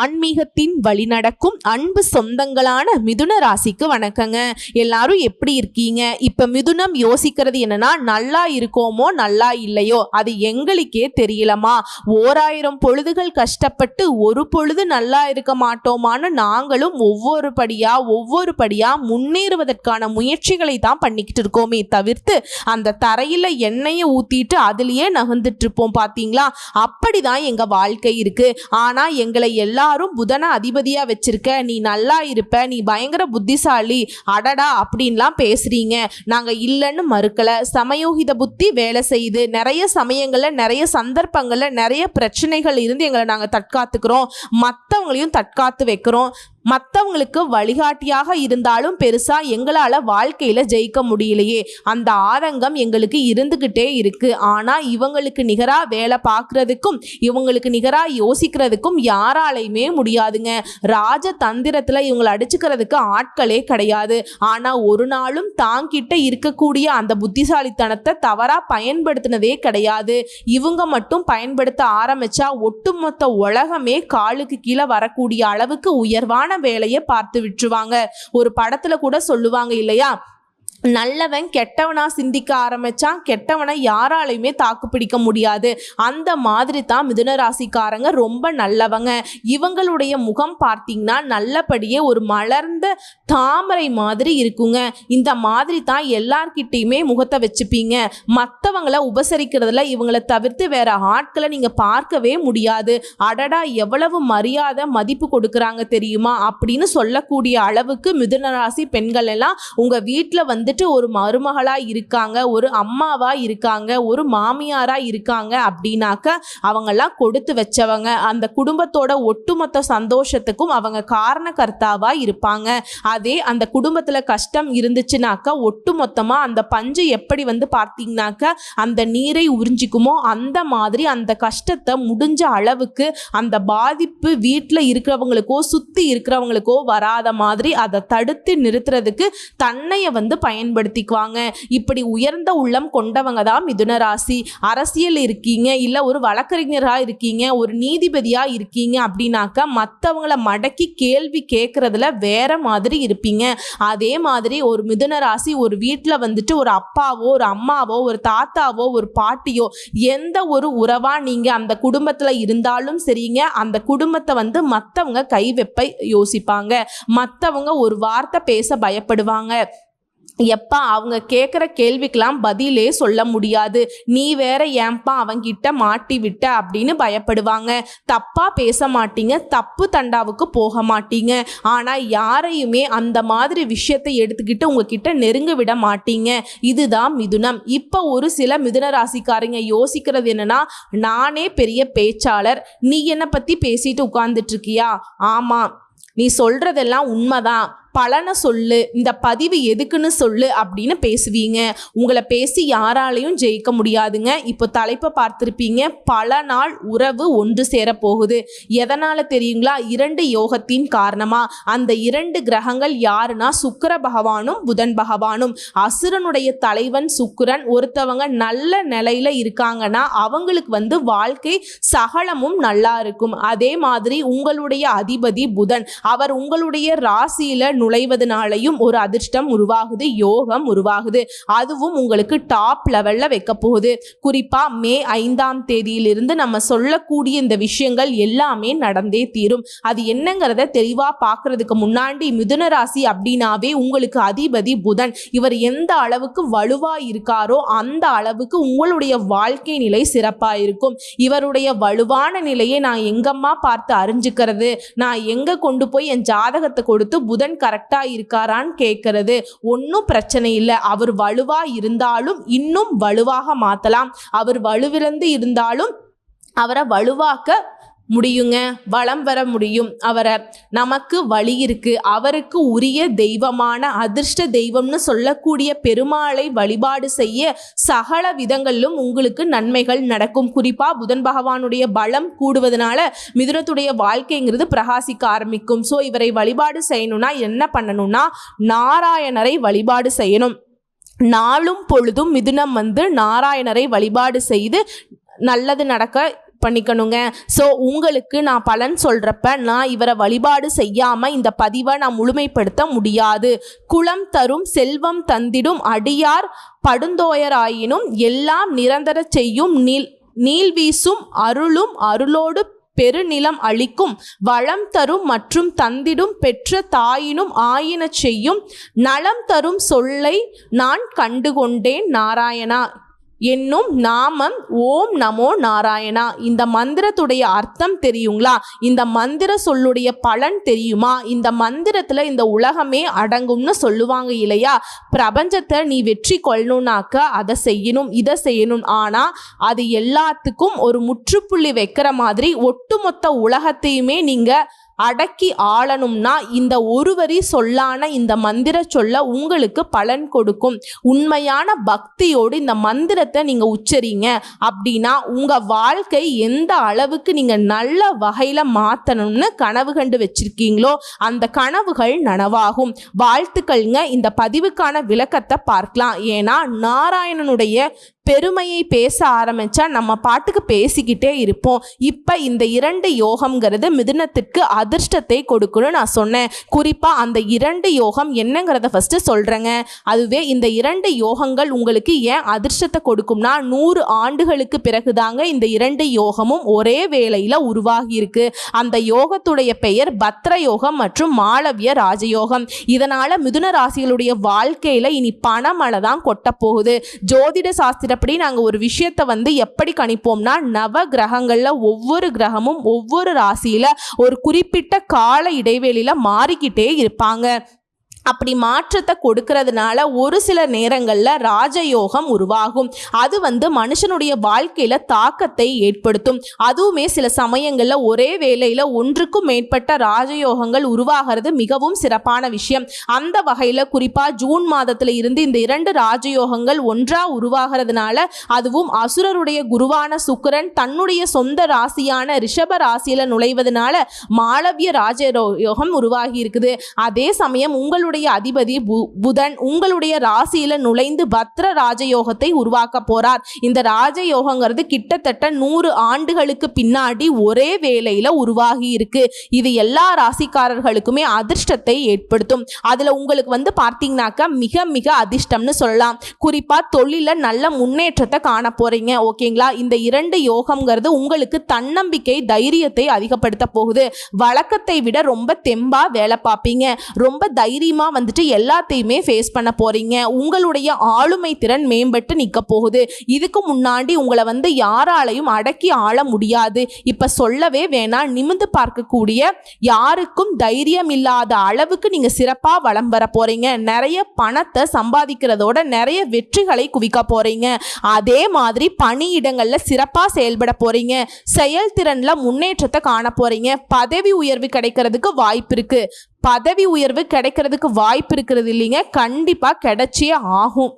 ஆன்மீகத்தின் வழி நடக்கும் அன்பு சொந்தங்களான மிதுன ராசிக்கு வணக்கங்க. எல்லாரும் எப்படி இருக்கீங்க? இப்ப மிதுனம் யோசிக்கிறது என்னன்னா நல்லா இருக்கோமோ நல்லா இல்லையோ அது எங்களுக்கே தெரியலமா ஓராயிரம் பொழுதுகள் கஷ்டப்பட்டு ஒரு பொழுது நல்லா இருக்க மாட்டோமான்னு நாங்களும் ஒவ்வொரு படியா ஒவ்வொரு படியா முன்னேறுவதற்கான முயற்சிகளை தான் பண்ணிக்கிட்டு இருக்கோமே தவிர்த்து அந்த தரையில எண்ணெயை ஊத்திட்டு அதுலயே நகர்ந்துட்டு இருப்போம் பாத்தீங்களா? அப்படிதான் எங்க வாழ்க்கை இருக்கு. ஆனா எங்களை எல்லாரும் புதனை அதிபதியாக வச்சிருக்க. நீ நல்லா இருப்ப நீ பயங்கர புத்திசாலி அடடா அப்படின்லாம் பேசுறீங்க. நாங்கள் இல்லைன்னு மறுக்கலை. சமயோகித புத்தி வேலை செய்யுது. நிறைய சமயங்களில் நிறைய சந்தர்ப்பங்களில் நிறைய பிரச்சனைகள் இருந்து எங்களை நாங்கள் தற்காத்துக்கிறோம். மற்றவங்களையும் தற்காத்து வைக்கிறோம். மற்றவங்களுக்கு வழிகாட்டியாக இருந்தாலும் பெருசா எங்களால் வாழ்க்கையில் ஜெயிக்க முடியலையே. அந்த ஆதங்கம் எங்களுக்கு இருந்துக்கிட்டே இருக்கு. ஆனால் இவங்களுக்கு நிகராக வேலை பார்க்குறதுக்கும் இவங்களுக்கு நிகராக யோசிக்கிறதுக்கும் யாராலையுமே முடியாதுங்க. ராஜதந்திரத்தில் இவங்களை அடிச்சுக்கிறதுக்கு ஆட்களே கிடையாது. ஆனால் ஒரு நாளும் தாங்கிட்ட இருக்கக்கூடிய அந்த புத்திசாலித்தனத்தை தவறாக பயன்படுத்தினதே கிடையாது. இவங்க மட்டும் பயன்படுத்த ஆரம்பிச்சா ஒட்டுமொத்த உலகமே காலுக்கு கீழே வரக்கூடிய அளவுக்கு உயர்வான வேலையை பார்த்து விட்டுருவாங்க. ஒரு படத்துல கூட சொல்லுவாங்க இல்லையா? நல்லவன் கெட்டவனா சிந்திக்க ஆரம்பித்தான் கெட்டவனை யாராலையுமே தாக்கு பிடிக்க முடியாது. அந்த மாதிரி தான் மிதுன ராசிக்காரங்க ரொம்ப நல்லவங்க. இவங்களுடைய முகம் பார்த்தீங்கன்னா நல்லபடியே ஒரு மலர்ந்த தாமரை மாதிரி இருக்குங்க. இந்த மாதிரி தான் எல்லார்கிட்டேயுமே முகத்தை வச்சுப்பீங்க. மற்றவங்கள உபசரிக்கிறதுல இவங்களை தவிர்த்து வேற ஆட்களை நீங்கள் பார்க்கவே முடியாது. அடடா எவ்வளவு மரியாதை மதிப்பு கொடுக்குறாங்க தெரியுமா? அப்படின்னு சொல்லக்கூடிய அளவுக்கு மிதுன ராசி பெண்கள் எல்லாம் உங்கள் வீட்டில் வந்துட்டு ஒரு மருமகளா இருக்காங்க ஒரு அம்மாவா இருக்காங்க ஒரு மாமியாரா இருக்காங்க அப்படின்னாக்க அவங்கெல்லாம் கொடுத்து வச்சவங்க. அந்த குடும்பத்தோட ஒட்டுமொத்த சந்தோஷத்துக்கும் அவங்க காரணகர்த்தாவா இருப்பாங்க. அதே அந்த குடும்பத்துல கஷ்டம் இருந்துச்சுனாக்கா ஒட்டுமொத்தமா அந்த பஞ்சு எப்படி வந்து பார்த்தீங்கன்னாக்க அந்த நீரை உறிஞ்சிக்குமோ அந்த மாதிரி அந்த கஷ்டத்தை முடிஞ்ச அளவுக்கு அந்த பாதிப்பு வீட்டில் இருக்கிறவங்களுக்கோ சுற்றி இருக்கிறவங்களுக்கோ வராத மாதிரி அதை தடுத்து நிறுத்துறதுக்கு தன்னைய வந்து பயன்படுத்திக்குவாங்க. இப்படி உயர்ந்த உள்ளம் கொண்டவங்க தான் மிதுன ராசி அரசியல் இருக்கீங்க இல்லை ஒரு வழக்கறிஞராக இருக்கீங்க ஒரு நீதிபதியாக இருக்கீங்க அப்படின்னாக்க மற்றவங்கள மடக்கி கேள்வி கேட்குறதுல வேற மாதிரி இருப்பீங்க. அதே மாதிரி ஒரு மிதுன ராசி ஒரு வீட்டில் வந்துட்டு ஒரு அப்பாவோ ஒரு அம்மாவோ ஒரு தாத்தாவோ ஒரு பாட்டியோ எந்த ஒரு உறவா நீங்க அந்த குடும்பத்துல இருந்தாலும் சரிங்க அந்த குடும்பத்தை வந்து மற்றவங்க கை வெப்பை யோசிப்பாங்க. மற்றவங்க ஒரு வார்த்தை பேச பயப்படுவாங்க. எப்பா அவங்க கேட்குற கேள்விக்கெல்லாம் பதிலே சொல்ல முடியாது. நீ வேற ஏன்பா அவங்கிட்ட மாட்டி விட்ட அப்படின்னு பயப்படுவாங்க. தப்பா பேச மாட்டீங்க தப்பு தண்டாவுக்கு போக மாட்டீங்க. ஆனா யாரையுமே அந்த மாதிரி விஷயத்தை எடுத்துக்கிட்டு உங்ககிட்ட நெருங்க விட மாட்டீங்க. இதுதான் மிதுனம். இப்போ ஒரு சில மிதுன ராசிக்காரங்க யோசிக்கிறது என்னன்னா நானே பெரிய பேச்சாளர். நீ என்னை பத்தி பேசிட்டு உட்கார்ந்துட்டு இருக்கியா? ஆமா. நீ சொல்றதெல்லாம் உண்மைதான். பலனை சொல்லு இந்த பதிவு எதுக்குன்னு சொல்லு அப்படின்னு பேசுவீங்க. உங்களை பேசி யாராலையும் ஜெயிக்க முடியாதுங்க. இப்போ தலைப்பை பார்த்துருப்பீங்க. பல நாள் உறவு ஒன்று சேரப்போகுது. போகுது தெரியுங்களா? இரண்டு யோகத்தின் காரணமாக அந்த இரண்டு கிரகங்கள் யாருன்னா? சுக்கர பகவானும் புதன் பகவானும். அசுரனுடைய தலைவன் சுக்கரன். ஒருத்தவங்க நல்ல நிலையில் இருக்காங்கன்னா அவங்களுக்கு வந்து வாழ்க்கை சகலமும் நல்லா இருக்கும். அதே மாதிரி உங்களுடைய அதிபதி புதன். அவர் உங்களுடைய ராசியில் நுழைவதனாலையும் ஒரு அதிர்ஷ்டம் உருவாகுது யோகம் உருவாகுது. அதுவும் உங்களுக்கு டாப் லெவல்ல வைக்க போகுது. குறிப்பா மே ஐந்தாம் தேதியிலிருந்து நம்ம சொல்லக்கூடிய இந்த விஷயங்கள் எல்லாமே நடந்தே தீரும். அது என்னங்கிறத தெளிவா பாக்குறதுக்கு முன்னாடி மிதுன ராசி அப்படின்னாவே உங்களுக்கு அதிபதி புதன். இவர் எந்த அளவுக்கு வலுவா இருக்காரோ அந்த அளவுக்கு உங்களுடைய வாழ்க்கை நிலை சிறப்பா இருக்கும். இவருடைய வலுவான நிலையை நான் எங்கம்மா பார்த்து அறிஞ்சுக்கிறது? நான் எங்க கொண்டு போய் என் ஜாதகத்தை கொடுத்து புதன் இருக்காரான்னு கேட்கறது ஒன்றும் பிரச்சனை இல்லை. அவர் வலுவா இருந்தாலும் இன்னும் வலுவாக மாற்றலாம் அவர் வலுவிழந்து இருந்தாலும் அவரை வலுவாக்க முடியுங்க. வளம் வர முடியும். அவரை நமக்கு வழி இருக்கு. அவருக்கு உரிய தெய்வமான அதிர்ஷ்ட தெய்வம்னு சொல்லக்கூடிய பெருமாளை வழிபாடு செய்ய சகல விதங்களிலும் உங்களுக்கு நன்மைகள் நடக்கும். குறிப்பா புதன் பகவானுடைய பலம் கூடுவதனால மிதுனத்துடைய வாழ்க்கைங்கிறது பிரகாசிக்க ஆரம்பிக்கும். ஸோ இவரை வழிபாடு செய்யணும்னா என்ன பண்ணணும்னா நாராயணரை வழிபாடு செய்யணும். நாளும் பொழுதும் மிதுனம் வந்து நாராயணரை வழிபாடு செய்து நல்லது நடக்க பண்ணிக்கணுங்க. ஸோ உங்களுக்கு நான் பலன் சொல்கிறப்ப நான் இவரை வழிபாடு செய்யாமல் இந்த பதிவை நான் முழுமைப்படுத்த முடியாது. குலம் தரும் செல்வம் தந்திடும் அடியார் படுந்தோயராயினும் எல்லாம் நிரந்தர செய்யும் நீல் நீல் வீசும் அருளும் அருளோடு பெருநிலம் அளிக்கும் வளம் தரும் மற்றும் தந்திடும் பெற்ற தாயினும் ஆயின செய்யும் நலம் தரும் சொல்லை நான் கண்டுகொண்டேன் நாராயணா. என்னும் நாமம் ஓம் நமோ நாராயணா. இந்த மந்திரத்துடைய அர்த்தம் தெரியுங்களா? இந்த மந்திர சொல்லுடைய பலன் தெரியுமா? இந்த மந்திரத்தில் இந்த உலகமே அடங்கும்னு சொல்லுவாங்க இல்லையா? பிரபஞ்சத்தை நீ வெற்றி கொள்ளணும்னாக்க அதை செய்யணும் இதை செய்யணும். ஆனால் அது எல்லாத்துக்கும் ஒரு முற்றுப்புள்ளி வைக்கிற மாதிரி ஒட்டுமொத்த உலகத்தையுமே நீங்கள் அடக்கி ஆளணும்னா இந்த ஒரு வரி சொல்லான இந்த மந்திர சொல்ல உங்களுக்கு பலன் கொடுக்கும். உண்மையான பக்தியோடு இந்த மந்திரத்தை நீங்க உச்சரிங்க. அப்படின்னா உங்க வாழ்க்கை எந்த அளவுக்கு நீங்க நல்ல வகையில மாத்தணும்னு கனவு கண்டு வச்சிருக்கீங்களோ அந்த கனவுகள் நனவாகும். வாழ்த்துக்கள்ங்க. இந்த பதிவுக்கான விளக்கத்தை பார்க்கலாம். ஏன்னா நாராயணனுடைய பெருமையை பேச ஆரம்பிச்சா நம்ம பாட்டுக்கு பேசிக்கிட்டே இருப்போம். இப்போ இந்த இரண்டு யோகம்ங்கிறது மிதுனத்திற்கு அதிர்ஷ்டத்தை கொடுக்கணும்னு நான் சொன்னேன். குறிப்பாக அந்த இரண்டு யோகம் என்னங்கிறத ஃபஸ்ட்டு சொல்கிறேங்க அதுவே இந்த இரண்டு யோகங்கள் உங்களுக்கு ஏன் அதிர்ஷ்டத்தை கொடுக்கும்னா நூறு ஆண்டுகளுக்கு பிறகுதாங்க இந்த இரண்டு யோகமும் ஒரே வேளையில் உருவாகியிருக்கு. அந்த யோகத்துடைய பெயர் பத்ர யோகம் மற்றும் மாளவிய ராஜயோகம். இதனால் மிதுன ராசிகளுடைய வாழ்க்கையில் இனி பணமழை தான் கொட்டப் போகுது ஜோதிட சாஸ்திரப்படி நாங்கள் ஒரு விஷயத்தை வந்து எப்படி கணிப்போம்னா நவ கிரகங்களில் ஒவ்வொரு கிரகமும் ஒவ்வொரு ராசியில் ஒரு குறிப்பிட்ட கால இடைவெளியில் மாறிக்கிட்டே இருப்பாங்க. அப்படி மாற்றத்தை கொடுக்கறதுனால ஒரு சில நேரங்களில் ராஜயோகம் உருவாகும். அது வந்து மனுஷனுடைய வாழ்க்கையில் தாக்கத்தை ஏற்படுத்தும். அதுவுமே சில சமயங்களில் ஒரே வேளையில் ஒன்றுக்கும் மேற்பட்ட ராஜயோகங்கள் உருவாகிறது மிகவும் சிறப்பான விஷயம். அந்த வகையில் குறிப்பாக ஜூன் மாதத்தில் இருந்து இந்த இரண்டு ராஜயோகங்கள் ஒன்றாக உருவாகிறதுனால அதுவும் அசுரருடைய குருவான சுக்கரன் தன்னுடைய சொந்த ராசியான ரிஷப ராசியில் நுழைவதனால மாளவிய ராஜயோகம் உருவாகி இருக்குது. அதே சமயம் உங்களுடைய அதிபதி பு- புதன் உங்களுடைய ராசியில நுழைந்து பத்ர ராஜயோகத்தை உருவாக்க போறார். இந்த ராஜயோகங்கிறது கிட்டத்தட்ட நூறு ஆண்டுகளுக்கு பின்னாடி ஒரே வேலையில உருவாகி இருக்கு. இது எல்லா ராசிக்காரர்களுக்குமே அதிர்ஷ்டத்தை ஏற்படுத்தும். அதுல உங்களுக்கு வந்து பார்த்தீங்கன்னாக்கா மிக மிக அதிர்ஷ்டம்னு சொல்லலாம். குறிப்பா தொழில நல்ல முன்னேற்றத்தை காண போறீங்க. ஓகேங்களா? இந்த இரண்டு யோகம்ங்கிறது உங்களுக்கு தன்னம்பிக்கை தைரியத்தை அதிகப்படுத்த போகுது. வழக்கத்தை விட ரொம்ப தெம்பா வேலை பார்ப்பீங்க. ரொம்ப தைரியமா வந்துட்டு எல்லாத்தையுமே ஃபேஸ் பண்ண போறீங்க. உங்களுடைய ஆளுமை திறன் மேம்பட்டு நிற்க போகுது. இதுக்கு முன்னாடி உங்களை வந்து யாராலையும் அடக்கி ஆள முடியாது. இப்ப சொல்லவே வேணாம். நிமிந்து பார்க்கக்கூடிய யாருக்கும் தைரியம் இல்லாத அளவுக்கு நீங்க சிறப்பா வளம் வர போறீங்க. நிறைய பணத்தை சம்பாதிக்கிறதோட நிறைய வெற்றிகளை குவிக்க போறீங்க. அதே மாதிரி பணியிடங்கள்ல சிறப்பா செயல்பட போறீங்க. செயல்திறன்ல முன்னேற்றத்தை காண போறீங்க. பதவி உயர்வு கிடைக்கிறதுக்கு வாய்ப்பு இருக்கு. பதவி உயர்வு கிடைக்கிறதுக்கு வாய்ப்பு இருக்கிறது இல்லைங்க. கண்டிப்பாக கிடைச்சே ஆகும்.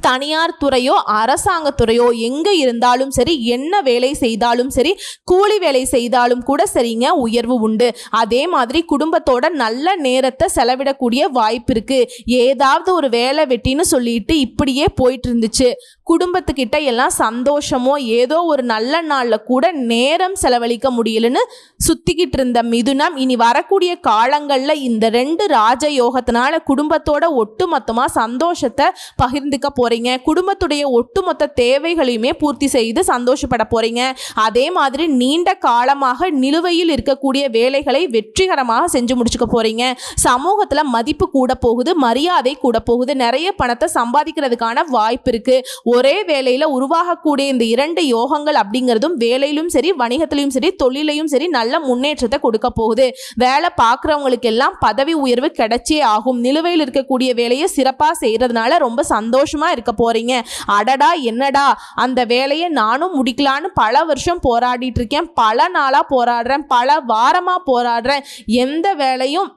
தனியார் துறையோ அரசாங்க துறையோ எங்கே இருந்தாலும் சரி என்ன வேலை செய்தாலும் சரி கூலி வேலை செய்தாலும் கூட சரிங்க உயர்வு உண்டு. அதே மாதிரி குடும்பத்தோட நல்ல நேரத்தை செலவிடக்கூடிய வாய்ப்பு இருக்குது ஏதாவது ஒரு வேலை வெட்டின்னு சொல்லிட்டு இப்படியே போயிட்டு இருந்துச்சு குடும்பத்துக்கிட்ட எல்லாம் சந்தோஷமோ ஏதோ ஒரு நல்ல நாளில் கூட நேரம் செலவழிக்க முடியலன்னு சுத்திக்கிட்டு இருந்த மிதுனம் இனி வரக்கூடிய காலங்களில் இந்த ரெண்டு ராஜயோகத்தினால குடும்பத்தோட ஒட்டுமொத்தமாக சந்தோஷத்தை பகிர்ந்துக்க போறீங்க. குடும்பத்துடைய ஒட்டுமொத்த தேவைகளையுமே பூர்த்தி செய்து சந்தோஷப்பட போறீங்க. அதே மாதிரி நீண்ட காலமாக நிலுவையில் இருக்கக்கூடிய வேலைகளை வெற்றிகரமாக செஞ்சு முடிச்சுக்க போறீங்க. சமூகத்துல மதிப்பு கூட போகுது மரியாதை கூட போகுது. நிறைய பணத்தை சம்பாதிக்கிறதுக்கான வாய்ப்பு இருக்கு. ஒரே வேலையில உருவாகக்கூடிய இந்த இரண்டு யோகங்கள் அப்படிங்கிறதும் வேலையிலும் சரி வணிகத்திலையும் சரி தொழிலையும் சரி நல்ல முன்னேற்றத்தை கொடுக்க போகுது. வேலை பார்க்குறவங்களுக்கு எல்லாம் பதவி உயர்வு கிடைச்சே ஆகும். நிலுவையில் இருக்கக்கூடிய வேலையை சிறப்பாக செய்கிறதுனால ரொம்ப சந்தோஷமா இருக்க போறீங்க? அடடா என்னடா? அந்த வேலையை நானும் முடிக்கலான்னு பல வருஷம் போராடிட்டு இருக்கேன். பல நாளாக போராடுறேன். பல வாரமாக போராடுறேன். எந்த வேலையும்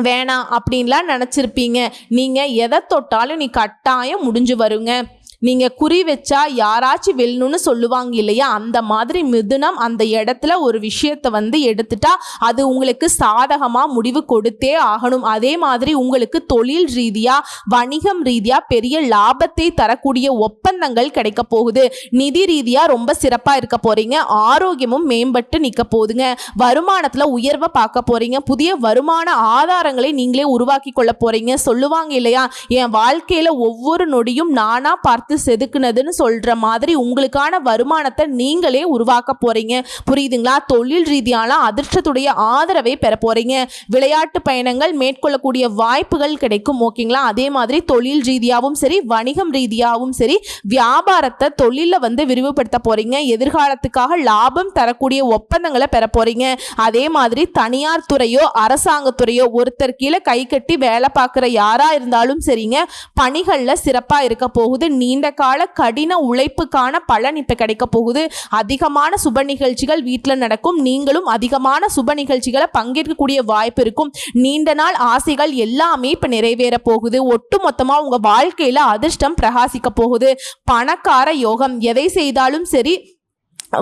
வேணாம் அப்படின்லாம் நினச்சிருப்பீங்க. நீங்கள் எதை தொட்டாலும் நீ கட்டாயம் முடிஞ்சு வருங்க. நீங்க குறி வச்சா யாராச்சும் வெல்லணும்னு சொல்லுவாங்க இல்லையா? அந்த மாதிரி மிதுனம் அந்த இடத்துல ஒரு விஷயத்தை வந்து எடுத்துட்டா அது உங்களுக்கு சாதகமா முடிவு கொடுத்தே ஆகணும். அதே மாதிரி உங்களுக்கு தொழில் ரீதியா வணிகம் ரீதியா பெரிய லாபத்தை தரக்கூடிய ஒப்பந்தங்கள் கிடைக்க போகுது. நிதி ரீதியா ரொம்ப சிறப்பா இருக்க போறீங்க. ஆரோக்கியமும் மேம்பட்டு நிக்க போகுதுங்க. வருமானத்துல உயர்வை பார்க்க போறீங்க. புதிய வருமான ஆதாரங்களை நீங்களே உருவாக்கி கொள்ள போறீங்க. சொல்லுவாங்க இல்லையா? என் வாழ்க்கையில ஒவ்வொரு நொடியும் நானா பார்த்து செதுக்குனதுன்னு சொல்ற மாதிரி உங்களுக்கான வருமானத்தை நீங்களே உருவாக்க போறீங்க. புரியுதுங்களா? தொழில் ரீதியான அதிர்ஷ்டத்துடைய ஆதரவை பெற போகிறீங்க விளையாட்டு பயணங்கள் மேற்கொள்ளக்கூடிய வாய்ப்புகள் கிடைக்கும் ஓகேங்களா? அதே மாதிரி தொழில் ரீதியாகவும் சரி வணிகம் ரீதியாகவும் சரி வியாபாரத்தை தொழிலில் வந்து விரிவுபடுத்த போகிறீங்க எதிர்காலத்துக்காக லாபம் தரக்கூடிய ஒப்பந்தங்களை பெற போகிறீங்க அதே மாதிரி தனியார் துறையோ அரசாங்கத்துறையோ ஒருத்தர் கீழே கை கட்டி வேலை பார்க்குற யாராக இருந்தாலும் சரிங்க. பணிகளில் சிறப்பாக இருக்க போகுது. நீண்ட கால கடின உழைப்புக்கான பலன் இப்போ கிடைக்க போகுது. அதிகமான சுப நிகழ்ச்சிகள் வீட்டில் நடக்கும். நீங்களும் அதிகமான சுப நிகழ்ச்சிகளை பங்கேற்கக்கூடிய வாய்ப்பு இருக்கும். நீண்ட நாள் ஆசைகள் எல்லாமே இப்போ நிறைவேற போகுது. ஒட்டு மொத்தமாக உங்கள் வாழ்க்கையில் அதிர்ஷ்டம் பிரகாசிக்க போகுது. பணக்கார யோகம் எதை செய்தாலும் சரி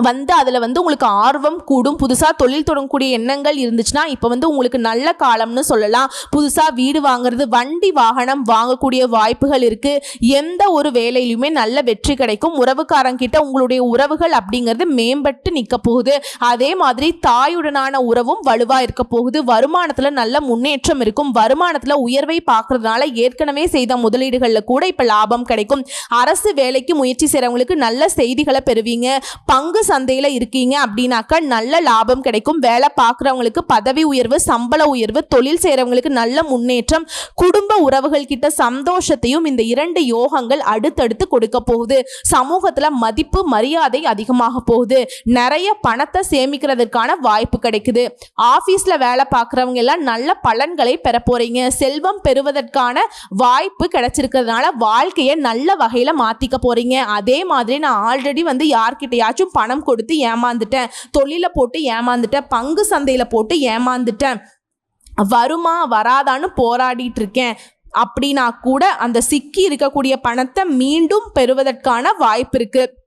வந்து அதில் வந்து உங்களுக்கு ஆர்வம் கூடும். புதுசாக தொழில் தொடங்கக்கூடிய எண்ணங்கள் இருந்துச்சுன்னா இப்போ வந்து உங்களுக்கு நல்ல காலம்னு சொல்லலாம். புதுசாக வீடு வாங்குறது வண்டி வாகனம் வாங்கக்கூடிய வாய்ப்புகள் இருக்குது எந்த ஒரு வேலையிலுமே நல்ல வெற்றி கிடைக்கும். உறவுக்காரங்கிட்ட உங்களுடைய உறவுகள் அப்படிங்கிறது மேம்பட்டு நிற்க போகுது. அதே மாதிரி தாயுடனான உறவும் வலுவாக இருக்க போகுது. வருமானத்தில் நல்ல முன்னேற்றம் இருக்கும். வருமானத்தில் உயர்வை பார்க்கறதுனால ஏற்கனவே செய்த முதலீடுகளில் கூட இப்போ லாபம் கிடைக்கும். அரசு வேலைக்கு முயற்சி செய்கிறவங்களுக்கு நல்ல செய்திகளை பெறுவீங்க. பங்கு சந்தையில் இருக்கீங்க அப்படின்னாக்கா நல்ல லாபம் கிடைக்கும். வேலை பார்க்குறவங்களுக்கு பதவி உயர்வு சம்பள உயர்வு தொழில் செய்கிறவங்களுக்கு நல்ல முன்னேற்றம் குடும்ப உறவுகள் கிட்ட சந்தோஷத்தையும் இந்த இரண்டு யோகங்கள் அடுத்தடுத்து கொடுக்க போகுது. சமூகத்தில் மதிப்பு மரியாதை அதிகமாக போகுது. நிறைய பணத்தை சேமிக்கிறதுக்கான வாய்ப்பு கிடைக்குது. ஆஃபீஸில் வேலை பார்க்குறவங்க எல்லாம் நல்ல பலன்களை பெற போறீங்க. செல்வம் பெறுவதற்கான வாய்ப்பு கிடைச்சிருக்கிறதுனால வாழ்க்கையை நல்ல வகையில் மாற்றிக்க போறீங்க. அதே மாதிரி நான் ஆல்ரெடி வந்து யார்கிட்டையாச்சும் பணம் கொடுத்து ஏமாந்துட்டேன். தொழிலை போட்டு ஏமாந்துட்டேன். பங்கு சந்தையில் போட்டு ஏமாந்துட்டேன். வருமா வராதான்னு போராடிட்டு இருக்கேன் அப்படின்னா கூட அந்த சிக்கி இருக்கக்கூடிய பணத்தை மீண்டும் பெறுவதற்கான வாய்ப்பு இருக்குது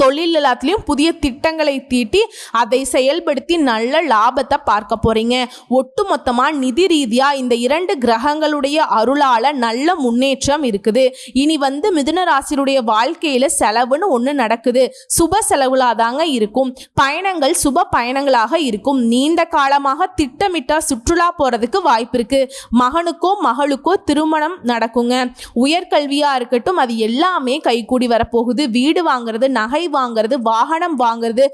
தொழில் எல்லாத்துலேயும் புதிய திட்டங்களை தீட்டி அதை செயல்படுத்தி நல்ல லாபத்தை பார்க்க போகிறீங்க ஒட்டுமொத்தமாக நிதி ரீதியாக இந்த இரண்டு கிரகங்களுடைய அருளால் நல்ல முன்னேற்றம் இருக்குது. இனி வந்து மிதுன ராசியுடைய வாழ்க்கையில் செலவுன்னு ஒன்று நடக்குது. சுப செலவுலாக தாங்க இருக்கும். பயணங்கள் சுப பயணங்களாக இருக்கும். நீண்ட காலமாக திட்டமிட்ட சுற்றுலா போகிறதுக்கு வாய்ப்பு இருக்குது மகனுக்கோ மகளுக்கோ திருமணம் நடக்குங்க. உயர்கல்வியாக இருக்கட்டும் அது எல்லாமே கைகூடி வரப்போகுது. வீடு வாங்குறது நகை வாங்குறது வாகனம் வாங்குறது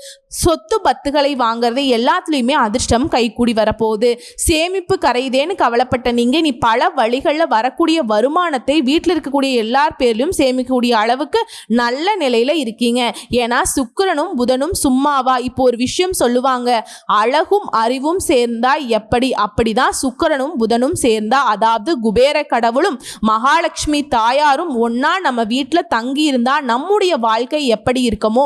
சொத்து பத்துகளை வாங்குறது எல்லாத்துலேயுமே அதிர்ஷ்டம் கைகூடி வரப்போகுது. சேமிப்பு கரையுதேன்னு கவலைப்பட்ட நீங்கள் நீ பல வழிகளில் வரக்கூடிய வருமானத்தை வீட்டில் இருக்கக்கூடிய எல்லார் பேர்லையும் சேமிக்கக்கூடிய அளவுக்கு நல்ல நிலையில் இருக்கீங்க. ஏன்னா சுக்கரனும் புதனும் சும்மாவா? இப்போ ஒரு விஷயம் சொல்லுவாங்க அழகும் அறிவும் சேர்ந்தா எப்படி? அப்படிதான் சுக்கிரனும் புதனும் சேர்ந்தா அதாவது குபேர கடவுளும் மகாலட்சுமி தாயாரும் ஒன்னா நம்ம வீட்டில் தங்கி இருந்தா நம்முடைய வாழ்க்கை எப்படி இருக்குமோ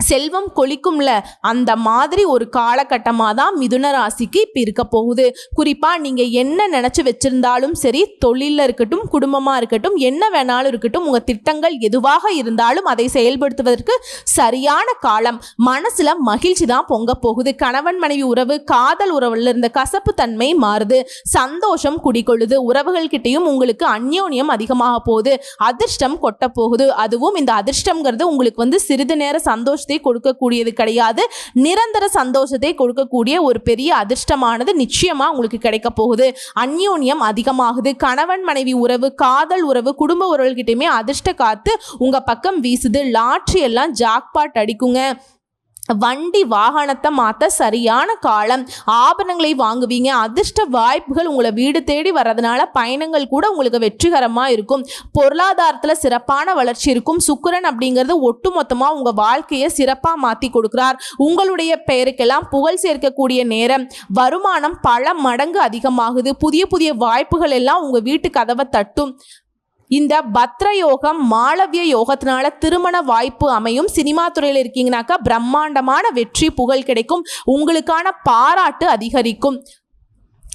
செல்வம் கொளிக்கும்ல அந்த மாதிரி ஒரு காலகட்டமாக தான் மிதுன ராசிக்கு இப்போ இருக்க போகுது. குறிப்பாக நீங்கள் என்ன நினச்சி வச்சுருந்தாலும் சரி தொழிலில் இருக்கட்டும் குடும்பமாக இருக்கட்டும் என்ன வேணாலும் இருக்கட்டும் உங்கள் திட்டங்கள் எதுவாக இருந்தாலும் அதை செயல்படுத்துவதற்கு சரியான காலம். மனசில் மகிழ்ச்சி தான் பொங்க போகுது. கணவன் மனைவி உறவு காதல் உறவில் இருந்த கசப்பு தன்மை மாறுது. சந்தோஷம் குடிக்கொள்ளுது உறவுகள்கிட்டையும் உங்களுக்கு அந்யோன்யம் அதிகமாக போகுது. அதிர்ஷ்டம் கொட்ட போகுது. அதுவும் இந்த அதிர்ஷ்டங்கிறது உங்களுக்கு வந்து சிறிது நேர சந்தோஷத்தை கொடுக்கக்கூடியது கிடையாது. நிரந்தர சந்தோஷத்தை கொடுக்கக்கூடிய ஒரு பெரிய அதிர்ஷ்டமானது நிச்சயமா உங்களுக்கு கிடைக்க போகுது. அந்யோன்யம் அதிகமாகுது. கணவன் மனைவி உறவு காதல் உறவு குடும்ப உறவுகிட்டையுமே அதிர்ஷ்ட காத்து உங்க பக்கம் வீசுது. லாட்ரி எல்லாம் ஜாக்பாட் அடிக்குங்க. வண்டி வாகனத்தை மாற்ற சரியான காலம். ஆபரணங்களை வாங்குவீங்க அதிர்ஷ்ட வாய்ப்புகள் உங்களை வீடு தேடி வர்றதுனால பயணங்கள் கூட உங்களுக்கு வெற்றிகரமாக இருக்கும். பொருளாதாரத்தில் சிறப்பான வளர்ச்சி இருக்கும். சுக்கரன் அப்படிங்கிறது ஒட்டுமொத்தமாக உங்கள் வாழ்க்கையை சிறப்பாக மாற்றி கொடுக்குறார். உங்களுடைய பெயருக்கெல்லாம் புகழ் சேர்க்கக்கூடிய நேரம். வருமானம் பல மடங்கு அதிகமாகுது. புதிய புதிய வாய்ப்புகள் எல்லாம் உங்கள் வீட்டு கதவை தட்டும். இந்த பத்ர யோகம் மாளவிய யோகத்தினால திருமண வாய்ப்பு அமையும். சினிமா துறையில் இருக்கீங்கனாக்கா பிரம்மாண்டமான வெற்றி புகழ் கிடைக்கும். உங்களுக்கான பாராட்டு அதிகரிக்கும்.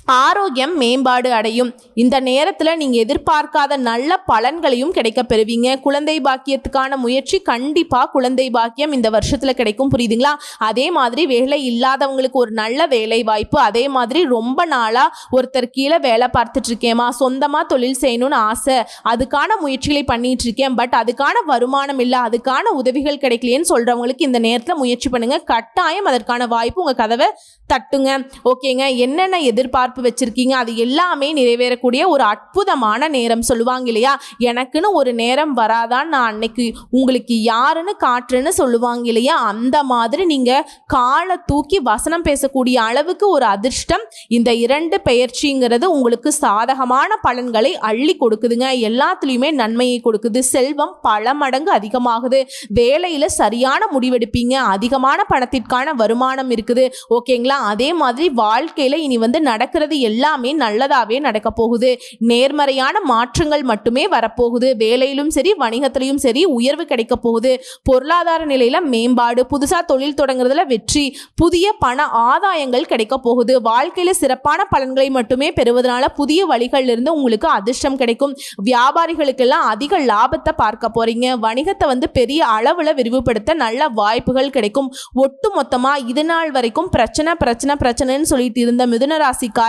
ஆரோக்கியம் மேம்பாடு அடையும். இந்த நேரத்தில் நீங்கள் எதிர்பார்க்காத நல்ல பலன்களையும் கிடைக்க பெறுவீங்க. குழந்தை பாக்கியத்துக்கான முயற்சி கண்டிப்பாக குழந்தை பாக்கியம் இந்த வருஷத்தில் கிடைக்கும். புரியுதுங்களா? அதே மாதிரி வேலை இல்லாதவங்களுக்கு ஒரு நல்ல வேலை வாய்ப்பு அதே மாதிரி ரொம்ப நாளாக ஒருத்தர் கீழே வேலை பார்த்துட்டு இருக்கேம்மா சொந்தமாக தொழில் செய்யணும்னு ஆசை. அதுக்கான முயற்சிகளை பண்ணிட்டு இருக்கேன் பட் அதுக்கான வருமானம் இல்லை அதுக்கான உதவிகள் கிடைக்கலையேன்னு சொல்கிறவங்களுக்கு இந்த நேரத்தில் முயற்சி பண்ணுங்கள் கட்டாயம் அதற்கான வாய்ப்பு உங்கள் கதவை தட்டுங்க. ஓகேங்க? என்னென்ன எதிர்பார்ப்பு வச்சுருக்கீங்க. அது எல்லாமே நிறைவேறக்கூடிய ஒரு அற்புதமான நேரம் சொல்லுவாங்க இல்லையா? எனக்குன்னு ஒரு நேரம் வராதான் நான் அன்னைக்கு உங்களுக்கு யாருன்னு காற்றுன்னு சொல்லுவாங்க இல்லையா? அந்த மாதிரி நீங்கள் காலை தூக்கி வசனம் பேசக்கூடிய அளவுக்கு ஒரு அதிர்ஷ்டம். இந்த இரண்டு பெயர்ச்சிங்கிறது உங்களுக்கு சாதகமான பலன்களை அள்ளி கொடுக்குதுங்க. எல்லாத்துலேயுமே நன்மையை கொடுக்குது. செல்வம் பல மடங்கு அதிகமாகுது. வேலையில் சரியான முடிவெடுப்பீங்க. அதிகமான பணத்திற்கான வருமானம் இருக்குது. ஓகேங்களா? அதே மாதிரி வாழ்க்கையில் இனி வந்து நடக்கிறது எல்லாமே நல்லதாகவே நடக்க போகுது. நேர்மறையான மாற்றங்கள் மட்டுமே வரப்போகுது. வேலையிலும் சரி வணிகத்திலையும் சரி உயர்வு கிடைக்க போகுது. பொருளாதார நிலையில் மேம்பாடு புதுசாக தொழில் தொடங்குறதுல வெற்றி புதிய பண ஆதாயங்கள் கிடைக்க போகுது. வாழ்க்கையில் சிறப்பான பலன்களை மட்டுமே பெறுவதனால புதிய வழிகளிலிருந்து உங்களுக்கு அதிர்ஷ்டம் கிடைக்கும். வியாபாரிகளுக்கெல்லாம் அதிக லாபத்தை பார்க்க போறீங்க. வணிகத்தை வந்து பெரிய அளவில் விரிவுபடுத்த நல்ல வாய்ப்புகள் கிடைக்கும். ஒட்டு மொத்தமாக இது நாள் வரைக்கும் பிரச்சனை பிரச்சனை பிரச்சனைன்னு சொல்லிட்டு இருந்த மிதுன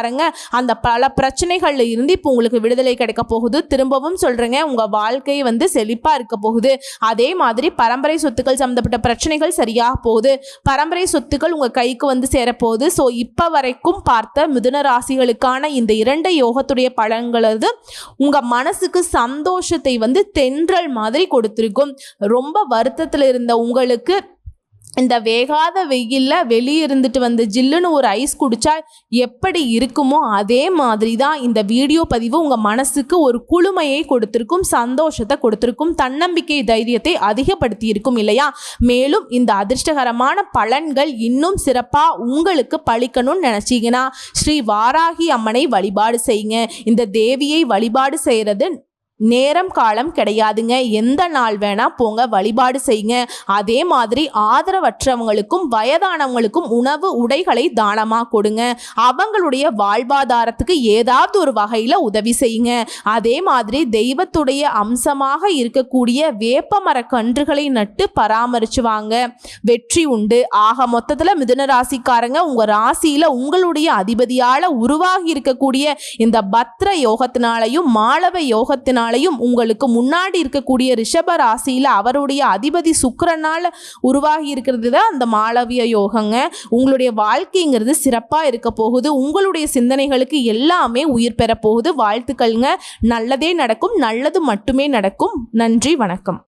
பாருங்க. அந்த பல பிரச்சனைகள்ல இருந்து இப்போ உங்களுக்கு விடுதலை கிடைக்க போகுது. திரும்பவும் சொல்றேங்க உங்க வாழ்க்கை வந்து செழிப்பா இருக்க போகுது. அதே மாதிரி பரம்பரை சொத்துக்கள் சம்மந்தப்பட்ட பிரச்சனைகள் சரியாக போகுது. பரம்பரை சொத்துக்கள் உங்க கைக்கு வந்து சேரப்போகுது. ஸோ இப்போ வரைக்கும் பார்த்த மிதுன ராசிகளுக்கான இந்த இரண்டு யோகத்துடைய பலன்களது உங்க மனசுக்கு சந்தோஷத்தை வந்து தென்றல் மாதிரி கொடுத்துருக்கும். ரொம்ப வருத்தத்தில் இருந்த உங்களுக்கு இந்த வேகாத வெயிலில் வெளியே இருந்துட்டு வந்து ஜில்லுன்னு ஒரு ஐஸ் குடிச்சா எப்படி இருக்குமோ அதே மாதிரி தான் இந்த வீடியோ பதிவு உங்கள் மனசுக்கு ஒரு குளுமையை கொடுத்துருக்கும் சந்தோஷத்தை கொடுத்துருக்கும் தன்னம்பிக்கை தைரியத்தை அதிகப்படுத்தி இருக்கும் இல்லையா? மேலும் இந்த அதிர்ஷ்டகரமான பலன்கள் இன்னும் சிறப்பாக உங்களுக்கு பழிக்கணும்னு நினச்சிங்கன்னா ஸ்ரீ வாராகி அம்மனை வழிபாடு செய்யுங்க. இந்த தேவியை வழிபாடு செய்கிறது நேரம் காலம் கிடையாதுங்க. எந்த நாள் வேணா போங்க வழிபாடு செய்யுங்க. அதே மாதிரி ஆதரவற்றவங்களுக்கும் வயதானவங்களுக்கும் உணவு உடைகளை தானமாக கொடுங்க. அவங்களுடைய வாழ்வாதாரத்துக்கு ஏதாவது ஒரு வகையில் உதவி செய்யுங்க. அதே மாதிரி தெய்வத்துடைய அம்சமாக இருக்கக்கூடிய வேப்ப மர கன்றுகளை நட்டு பராமரிச்சு வாங்க வெற்றி உண்டு. ஆக மொத்தத்தில் மிதுன ராசிக்காரங்க உங்கள் ராசியில் உங்களுடைய அதிபதியால் உருவாகி இருக்கக்கூடிய இந்த பத்ர யோகத்தினாலையும் மாளவ யோகத்தினால நாளையும் உங்களுக்கு முன்னாடி இருக்கக்கூடிய ரிஷப ராசியில் அவருடைய அதிபதி சுக்கரனால் உருவாகி இருக்கிறது தான் அந்த மாளவிய யோகங்க. உங்களுடைய வாழ்க்கைங்கிறது சிறப்பாக இருக்க போகுது. உங்களுடைய சிந்தனைகளுக்கு எல்லாமே உயிர் பெற போகுது. வாழ்த்துக்கள்ங்க. நல்லதே நடக்கும் நல்லது மட்டுமே நடக்கும். நன்றி வணக்கம்.